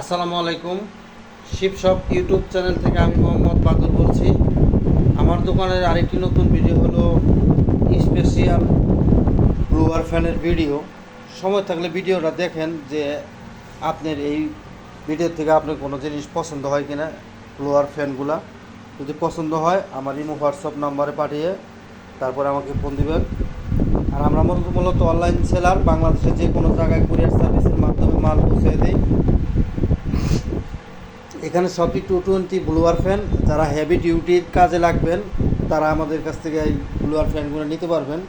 আসসালামু আলাইকুম। শিবশপ YouTube channel থেকে আমি মোহাম্মদ বাদুর বলছি। আমার দোকানের আরেকটি নতুন ভিডিও হলো স্পেশিয়াল ব্লুয়ার ফ্যানের ভিডিও। সময় থাকলে ভিডিওটা দেখেন যে আপনার এই ভিডিও থেকে আপনার কোনো জিনিস পছন্দ হয় কিনা ব্লুয়ার ফ্যানগুলা। যদি পছন্দ হয়, আমার ইমো, হোয়াটসঅ্যাপ নাম্বারে পাঠিয়ে তারপরে আমাকে ফোন দিবেন। আর আমরা মূলত অনলাইন সেলার, বাংলাদেশের যে কোনো জায়গায় কুরিয়ার সার্ভিসের মাধ্যমে মাল পৌঁছে দিই। এখানে সবই টু টোয়েন্টি ব্লুয়ার ফ্যান যারা হেভি ডিউটির কাজে লাগবেন, তারা আমাদের কাছ থেকে এই ব্লুয়ার ফ্যানগুলো নিতে পারবেন।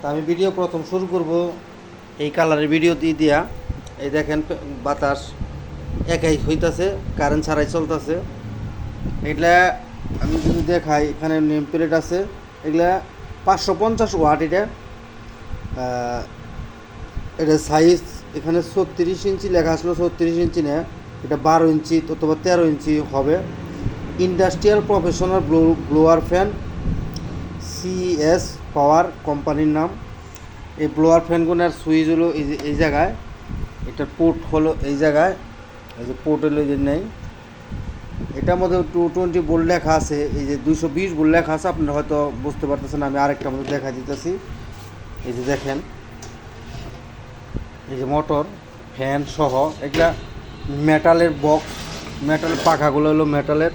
তা আমি ভিডিও প্রথম শুরু করব, এই কালারের ভিডিও দিয়ে দিয়া। এই দেখেন, বাতাস একাই হইতাছে কারেন্ট ছাড়াই চলতেছে। এগুলা আমি যদি দেখাই, এখানে নেম প্লেট আছে, এগুলা পাঁচশো পঞ্চাশ ওয়াট এটা। এটা সাইজ এখানে ছত্রিশ ইঞ্চি লেখা আসলো, ছত্রিশ ইঞ্চি না। এটা বারো ইঞ্চি অথবা তেরো ইঞ্চি হবে। Industrial professional blow blower fan CS power কোম্পানির নাম। এই ব্লোয়ার ফ্যানগুলোর সুইচ হলো এই যে, এই জায়গায়। এটার পোর্ট হলো এই জায়গায়। এই যে পোর্ট হলো যে নেই। এটার মধ্যে টু টোয়েন্টি বোল্ট লেখা আছে। এই যে দুশো বিশ বোল্ট লেখা আছে। আপনারা হয়তো বুঝতে পারতেছেন, আমি আরেকটা মধ্যে দেখা দিতেছি। এই যে দেখেন। এই যে মোটর ফ্যান সহ। এগুলা মেটালের বক্স মেটালের পাখাগুলো হলো মেটালের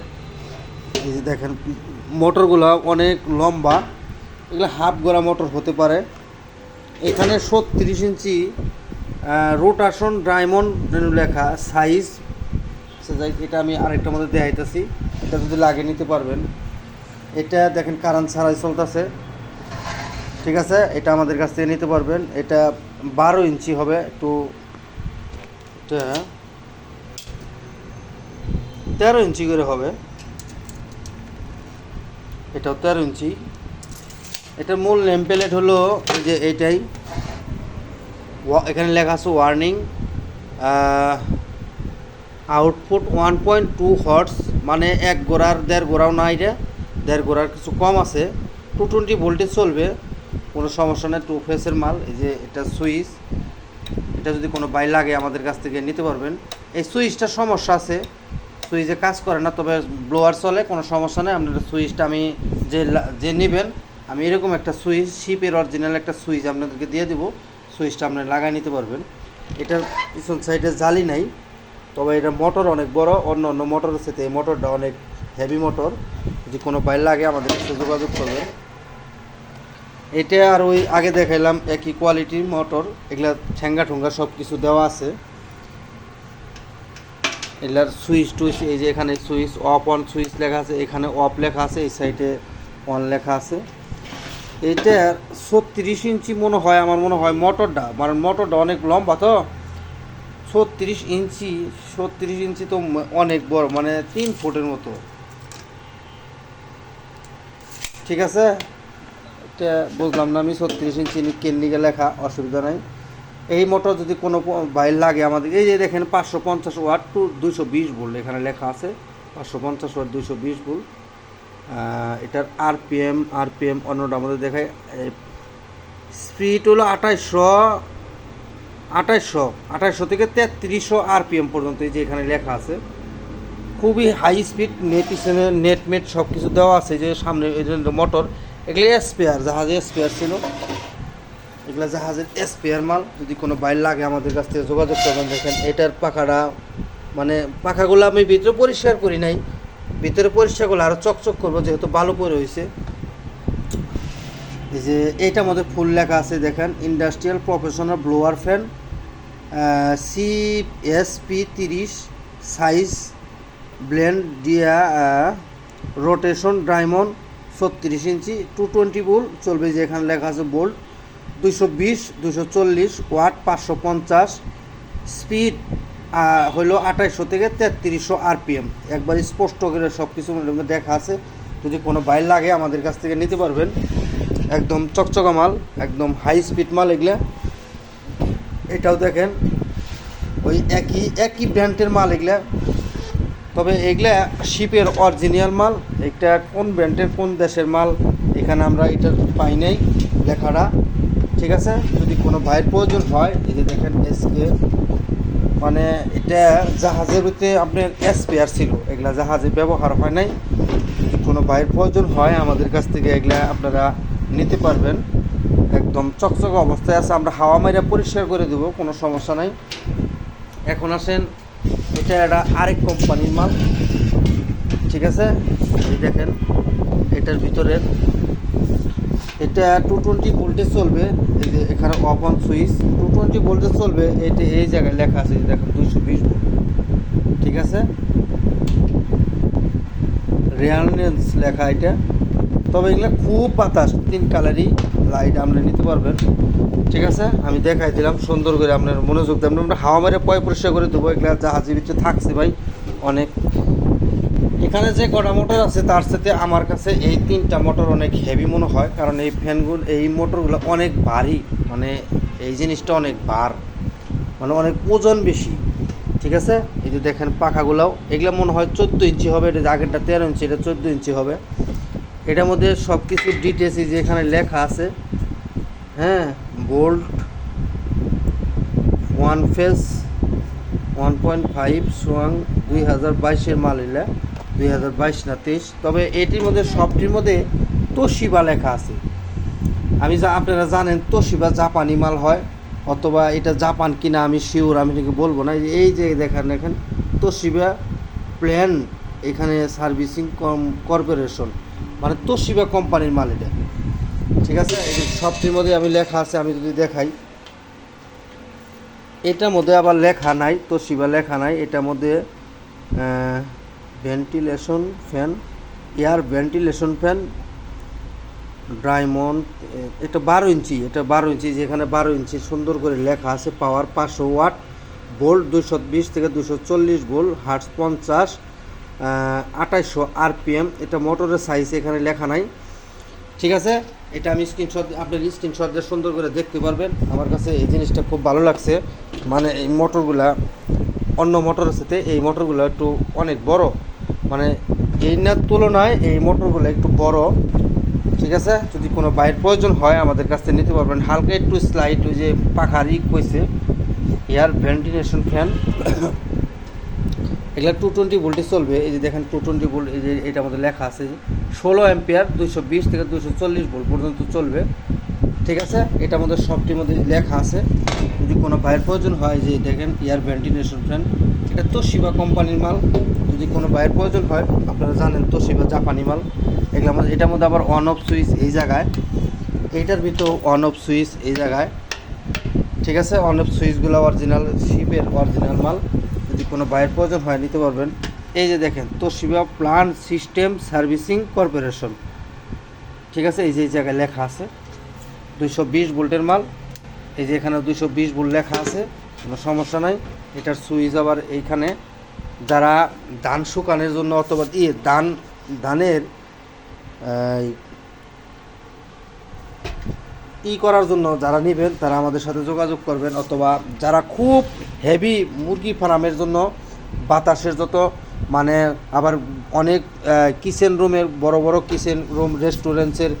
এই যে দেখেন, মোটরগুলো অনেক লম্বা, এগুলো হাফ গোড়া মোটর হতে পারে। এখানে ছত্রিশ ইঞ্চি রোটাশন ডায়মন্ড লেখা সাইজ এটা আমি আরেকটার মধ্যে দেখাইতেছি এটা যদি লাগিয়ে নিতে পারবেন। এটা দেখেন কারেন্ট ছাড়াই চলতেছে। ঠিক আছে, এটা আমাদের কাছ থেকে নিতে পারবেন। এটা বারো ইঞ্চি হবে, একটু, এটা তেরো ইঞ্চি করে হবে। এটাও তেরো ইঞ্চি। এটার মূল নেম প্লেট হলো যে এইটাই। এখানে লেখা আছে warning output one point two horse মানে এক গোড়ার দেড় গোড়াও না এটা দেড় গোড়ার কিছু কম আছে। টু টোয়েন্টি ভোল্টেজ চলবে। কোনো সমস্যা নেই টু ফেসের মাল। এই যে এটা সুইচ এটা যদি কোনো বাই লাগে আমাদের কাছ থেকে নিতে পারবেন। এই সুইচটার সমস্যা আছে। সুইচে কাজ করে না, তবে ব্লোয়ার চলে, কোনো সমস্যা নেই। আপনার সুইচটা আমি যে যে নেবেন, আমি এরকম একটা সুইচ, শিপের অরিজিনাল একটা সুইচ আপনাদেরকে দিয়ে দেবো। সুইচটা আপনি লাগাই নিতে পারবেন। এটার পিছন সাইডে জালি নাই, তবে এটা মোটর অনেক বড়, অন্য অন্য মোটরের সাথে এই মোটরটা অনেক হেভি মোটর যদি কোনো বাইর লাগে, আমাদের সাথে যোগাযোগ করবে এটা আর ওই আগে দেখাইলাম একই কোয়ালিটির মোটর এগুলা ঠেঙ্গা ঠুঙ্গা সব কিছু দেওয়া আছে। এগুলার সুইচ টুইচ, এই যে এখানে সুইচ অফ অন সুইচ লেখা আছে, এখানে অফ লেখা আছে, এই সাইডে অন লেখা আছে। এটা ছত্রিশ ইঞ্চি মনে হয়, আমার মনে হয় মোটরটা মানে মোটরটা অনেক লম্বা তো। ছত্রিশ ইঞ্চি ছত্রিশ ইঞ্চি তো অনেক বড় মানে তিন ফুটের মতো। ঠিক আছে? এটা বুঝলাম না আমি, ছত্রিশ ইঞ্চি কেন্নিকে লেখা, অসুবিধা নাই। এই মোটর যদি কোনো বাইর লাগে আমাদের, এই যে দেখেন পাঁচশো পঞ্চাশ ওয়াট টু দুইশো বিশ ভোল্ট এখানে লেখা আছে, পাঁচশো পঞ্চাশ ওয়াট দুইশো বিশ ভোল্ট। এটার আরপিএম আরপিএম অন্যটা আমাদের দেখায় স্পিড হলো আঠাইশশো আঠাইশশো আঠাইশশো থেকে তেত্রিশশো আরপিএম পর্যন্ত এই যে এখানে লেখা আছে। খুবই হাই স্পিড, নেট পিছনে নেট মেট সব কিছু দেওয়া আছে যে সামনে মোটর, এগুলো স্পেয়ার জাহাজে স্পেয়ার ছিল। এগুলো জাহাজের স্পেয়ার মাল, যদি কোনো বাইর লাগে আমাদের কাছ থেকে যোগাযোগ করবেন। দেখেন, এটার পাখাটা মানে পাখাগুলো আমি ভিতরে পরিষ্কার করি নাই। ভিতরে পরিষ্কার করলে আরও চকচক করব, যেহেতু ভালো করে হয়েছে এই যে এইটার মধ্যে ফুল লেখা আছে, দেখেন industrial professional blower fan C S P তিরিশ সাইজ ব্লেন্ড দিয়া রোটেশন ডায়মন্ড ছত্রিশ ইঞ্চি টু টোয়েন্টি বোল্ট চলবে যে এখানে লেখা আছে বোল্ট দুশো বিশ দুশো চল্লিশ, ওয়াট পাঁচশো পঞ্চাশ, স্পিড হলো আঠাইশশো থেকে তেত্রিশশো আরপিএম। একবার স্পষ্ট করে সব কিছু দেখা আছে। যদি কোনো বাইর লাগে আমাদের কাছ থেকে নিতে পারবেন। একদম চকচকা মাল, একদম হাই স্পিড মাল এগুলা। এটাও দেখেন, ওই একই একই ব্র্যান্ডের মাল এগুলা। তবে এগুলা শিপের অরিজিনাল মাল, এটা কোন ব্র্যান্ডের কোন দেশের মাল, এখানে আমরা এটা পাই নাই, লেখাটা। ঠিক আছে? যদি কোনো ভাইয়ের প্রয়োজন হয়, এই যে দেখেন এসকে মানে এটা জাহাজের ভিতরে আপনার স্পেয়ার ছিল, এগুলা জাহাজে ব্যবহার হয় নাই। যদি কোনো ভাইয়ের প্রয়োজন হয়, আমাদের কাছ থেকে এগুলা আপনারা নিতে পারবেন। একদম চকচকে অবস্থায় আছে, আমরা হাওয়া মাইরা পরিষ্কার করে দেবো, কোনো সমস্যা নাই। এখন আসেন, এটা একটা আরেক কোম্পানির মাল। ঠিক আছে? এই দেখেন, এটার ভিতরে এটা টু টোয়েন্টি ভোল্টেজ চলবে, এই যে এখানে off on switch two twenty voltage চলবে, এটা এই জায়গায় লেখা আছে এই দেখেন দুইশো বিশ ভোল্ট ঠিক আছে? রিয়ালনেন্স লেখা এটা, তবে এগুলো খুব বাতাস, তিন কালারই লাইট আপনি নিতে পারবেন, ঠিক আছে? আমি দেখাই দিলাম, সুন্দর করে আপনার মনোযোগ দেবেন আমরা হাওয়া মেরে পয় পরিষ্কার করে দেবো, এগুলো জাহাজের ভিতরে থাকছে ভাই, অনেক। এখানে যে কটা মোটর আছে, তার সাথে আমার কাছে এই তিনটা মোটর অনেক হেভি মনে হয়, কারণ এই ফ্যানগুলো এই মোটরগুলো অনেক ভারী মানে এই জিনিসটা অনেক ভার মানে অনেক ওজন বেশি, ঠিক আছে? এই যে দেখেন পাখাগুলাও, এগুলো মনে হয় চোদ্দ ইঞ্চি হবে, এটা আগেরটা তেরো ইঞ্চি, এটা চোদ্দ ইঞ্চি হবে। এটার মধ্যে সব কিছু ডিটেলস যে এখানে লেখা আছে হ্যাঁ? Volt one phase one point five সোয়াং দুই হাজার বাইশের মাল এলা। দুই হাজার বাইশ না তেইশ, তবে এটির মধ্যে, সবটির মধ্যে তোশিবা লেখা আছে। আমি যা, আপনারা জানেন তোশিবা জাপানি মাল হয়, অথবা এটা জাপান কিনা আমি শিওর, আমি নাকি বলব না। এই যে- দেখেন দেখেন, তোশিবা প্ল্যান এখানে সার্ভিসিং কর্পোরেশন মানে তোশিবা কোম্পানির মাল এটা। ঠিক আছে? সবটির মধ্যে আমি লেখা আছে, আমি যদি দেখাই। এটার মধ্যে আবার লেখা নাই, তোশিবা লেখা নাই, এটার মধ্যে ventilation fan, air ventilation fan, diamond, এটা বারো ইঞ্চি, এটা বারো ইঞ্চি, যেখানে বারো ইঞ্চি সুন্দর করে লেখা আছে পাওয়ার পাঁচশো ওয়াট, ভোল্ট দুশো বিশ থেকে দুশো চল্লিশ ভোল্ট হার্টস পঞ্চাশ আঠাইশশো আরপিএম, এটা মোটরের সাইজ এখানে লেখা নাই। ঠিক আছে? এটা আমি স্ক্রিনশট আপনার স্ক্রিনশট দিয়ে সুন্দর করে দেখতে পারবেন। আমার কাছে এই জিনিসটা খুব ভালো লাগছে। মানে এই মোটরগুলা, অন্য মোটরের সাথে এই মোটরগুলো একটু অনেক বড়। মানে এই না তুলনায় এই মোটরগুলো একটু বড়, ঠিক আছে? যদি কোনো বাইর প্রয়োজন হয়, আমাদের কাছ থেকে নিতে পারবেন। হালকা একটু স্লাইড ওই যে পাখারি কইছে এয়ার ভেন্টিলেশন ফ্যান এগুলা টু টোয়েন্টি ভোল্টে চলবে। এই যে দেখেন টু টোয়েন্টি ভোল্ট এই যে এটা আমাদের লেখা আছে, ষোলো অ্যাম্পিয়ার দুইশো বিশ থেকে দুইশো চল্লিশ ভোল্ট পর্যন্ত চলবে। ঠিক আছে? এটা আমাদের সবটির মধ্যে লেখা আছে। যদি কোনো বাইরের প্রয়োজন হয় যে দেখেন এয়ার ভেন্টিলেশন ফ্যান এটা তোশিবা কোম্পানির মাল, যদি কোনো বাইরের প্রয়োজন হয়, আপনারা জানেন তোশিবা জাপানি মাল। এগুলো মধ্যে এটার মধ্যে আবার অন অফ সুইচ এই জায়গায়। এইটার ভিতর অন অফ সুইচ এই জায়গায়। ঠিক আছে? অন অফ সুইচগুলো অরিজিনাল শিপের অরিজিনাল মাল। যদি কোনো বাইরের প্রয়োজন হয়, নিতে পারবেন। এই যে দেখেন Toshiba plant system servicing corporation ঠিক আছে? এই যে এই জায়গায় লেখা আছে। দুইশো বিশ ভোল্টের মাল। এই যে এখানে দুইশো বিশ ভোল্ট লেখা আছে। কোনো সমস্যা নাই। এটার সুইচ আবার এইখানে। যারা ধান শুকানোর জন্য অথবা ইয়ে ধান, ধানের ই করার জন্য যারা নেবেন, তারা আমাদের সাথে যোগাযোগ করবেন। অথবা যারা খুব হেভি মুরগি ফার্মের জন্য বাতাসের যত মানে আবার অনেক কিচেন রুমের বড় বড় কিচেন রুম, রেস্টুরেন্টসের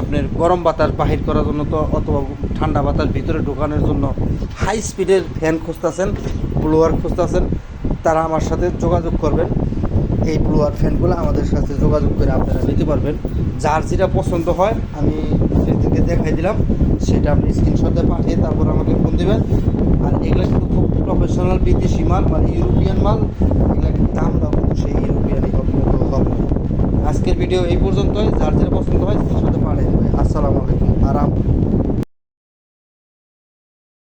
আপনার গরম বাতাস বাহির করার জন্য তো, অথবা ঠান্ডা বাতাস ভিতরে ঢোকানোর জন্য হাই স্পিডের ফ্যান খুঁজতেছেন ব্লোয়ার খুঁজতেছেন, তারা আমার সাথে যোগাযোগ করবেন। এই ব্লোয়ার ফ্যানগুলো আমাদের সাথে যোগাযোগ করে আপনারা নিতে পারবেন। যার যেটা পছন্দ হয়, আমি দেখাই দিলাম, সেটা আপনি স্ক্রিনশটে পাঠিয়ে তারপর আমাকে ফোন দেবেন। আর এগুলো কিন্তু খুব প্রফেশনাল বিদেশি মাল মানে ইউরোপিয়ান মাল, এগুলো কিন্তু দাম কিন্তু সেই ইউরোপিয়ানই হবে আজকের ভিডিও এই পর্যন্তই, যার যেটা পছন্দ হয় সাথে পাঠিয়ে দেবে। আসসালামু আলাইকুম